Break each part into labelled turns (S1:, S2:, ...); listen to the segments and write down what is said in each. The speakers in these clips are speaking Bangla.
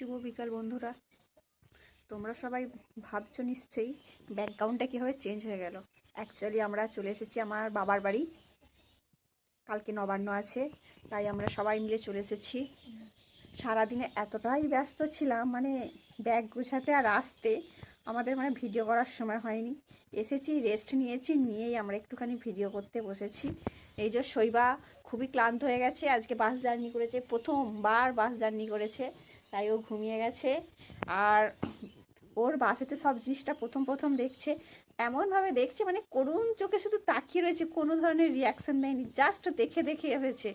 S1: শুভ বিকাল বন্ধুরা। তোমরা সবাই ভাবছ নিশ্চয়ই ব্যাকগ্রাউন্ডটা কীভাবে চেঞ্জ হয়ে গেল। অ্যাকচুয়ালি আমরা চলে এসেছি আমার বাবার বাড়ি। কালকে নবান্ন আছে, তাই আমরা সবাই মিলে চলে এসেছি। সারাদিনে এতটাই ব্যস্ত ছিলাম মানে ব্যাগ গুছাতে আর আসতে আমাদের মানে ভিডিও করার সময় হয়নি। এসেছি রেস্ট নিয়েছি, নিয়েই আমরা একটুখানি ভিডিও করতে বসেছি। এই যে শৈবা খুবই ক্লান্ত হয়ে গেছে, আজকে বাস জার্নি করেছে, প্রথমবার বাস জার্নি করেছে। তাই ও ঘুমিয়ে গেছে। আর ওর বাসেতে সব জিনিসটা প্রথম প্রথম দেখছে, এমনভাবে দেখছে মানে করুণ চোখে শুধু তাকিয়ে রয়েছে, কোনো ধরনের রিয়াকশান দেয়নি জাস্ট দেখে দেখে এসেছে।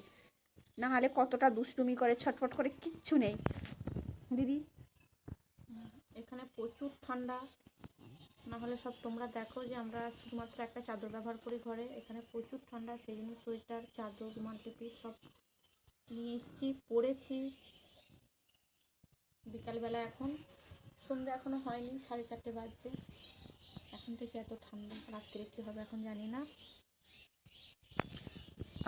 S1: না হলে কতটা দুষ্টুমি করে, ছটফট করে, কিচ্ছু নেই। দিদি?
S2: এখানে প্রচুর ঠান্ডা। না হলে সব তোমরা দেখো যে আমরা শুধুমাত্র একটা চাদর ব্যবহার করি ঘরে। এখানে প্রচুর ঠান্ডা, সেই জন্য সোয়েটার চাদর রুমাল টিপি সব নিয়েছি, পরেছি। বিকালবেলা এখন সন্ধ্যা এখনও হয়নি সাড়ে চারটে বাজছে। এখন থেকে এত ঠান্ডা রাত্রে কী হবে এখন জানি না।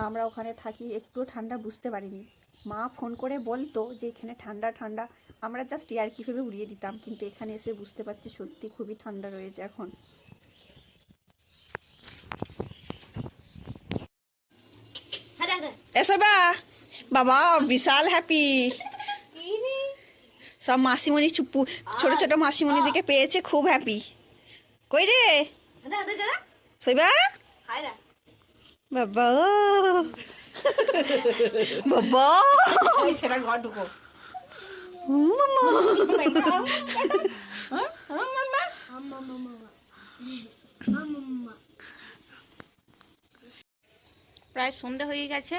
S1: আমরা ওখানে থাকি একটু ঠান্ডা বুঝতে পারিনি। মা ফোন করে বলতো যে এখানে ঠান্ডা ঠান্ডা। আমরা জাস্ট ইয়ারকি ভেবে উড়িয়ে দিতাম কিন্তু এখানে এসে বুঝতে পারছি সত্যি খুবই ঠান্ডা রয়েছে এখন। এসো বা। বাবা বিশাল হ্যাপি সব মাসিমণি চুপু ছোট ছোট মাসিমণি দিকে পেয়েছে খুব হ্যাপি কই রে? সইবা বাবা। বাবা।
S2: ঘর ঢুকো। প্রায় সন্ধে হয়ে গেছে।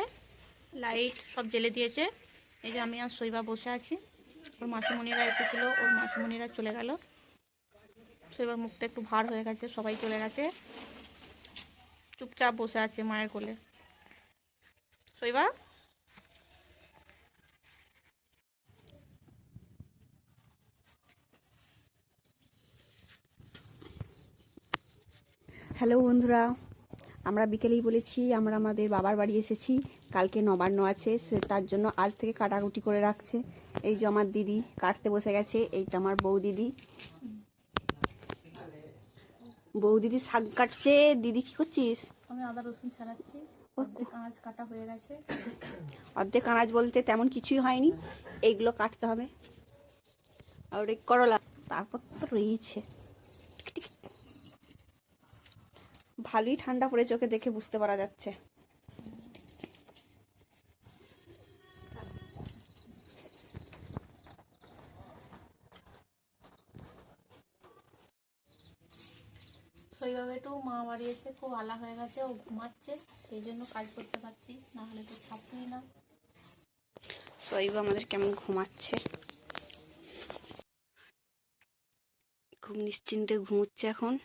S2: লাইট সব জ্বেলে দিয়েছে। এই যে আমি আর শৈবা বসে আছি। ওর মাসিমণিরা এসেছিল, ওর মাসিমণিরা চলে গেল। শৈবার মুখটা একটু ভার হয়ে গেছে, সবাই চলে গেছে। চুপচাপ বসে আছে মায়ের কোলে। শৈবা
S1: হ্যালো বন্ধুরা, আমরা বিকেলেই বলেছি, আমরা আমাদের বাবার বাড়ি এসেছি। কালকে নবান্ন আছে সে তার জন্য আজ থেকে কাটাকুটি করে রাখছে। এই যে আমার দিদি কাটতে বসে গেছে এইটা আমার বউ দিদি বউ দিদি শাক কাটছে দিদি কি করছিস?
S2: আমি আদা রসুন ছাড়াচ্ছি অর্ধেক কাটা হয়ে গেছে।
S1: অর্ধেক আনাজ বলতে তেমন কিছুই হয়নি এইগুলো কাটতে হবে। আর ওটা করলা তারপর তো রয়েছে। ভালোই ঠান্ডা পড়ে চোখে দেখে বুঝতে পারা যাচ্ছে।
S2: সেইভাবে একটু মা বাড়ি এসে খুব আলা হয়ে গেছে, ও ঘুমাচ্ছে, সেই জন্য কাজ করতে পারছি না হলে তো ছাপই না।
S1: সইব আমাদের কেমন ঘুমাচ্ছে। খুব নিশ্চিন্তে ঘুমোচ্ছে এখন।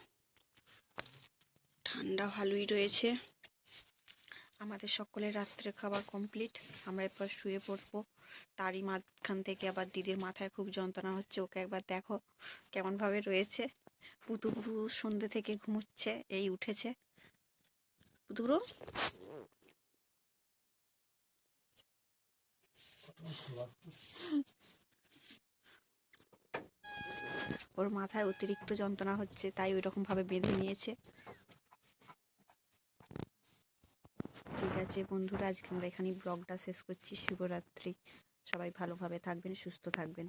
S1: ঠান্ডা ভালোই রয়েছে। আমাদের সকলের রাত্রে খাবার কমপ্লিট। আমরা এরপর শুয়ে পড়ব। তারই মাঝখান থেকে আবার দিদির মাথায় খুব যন্ত্রণা হচ্ছে, ওকে একবার দেখো কেমনভাবে রয়েছে। পুতুপুরু সন্ধ্যে থেকে ঘুমোচ্ছে, এই উঠেছে। পুতুপুরু ওর মাথায় অতিরিক্ত যন্ত্রণা হচ্ছে, তাই ওই রকম ভাবে বেঁধে নিয়েছে। ঠিক আছে বন্ধুরা, আজকে আমরা এখানেই ব্লগটা শেষ করছি। শুভরাত্রি। সবাই ভালোভাবে থাকবেন, সুস্থ থাকবেন।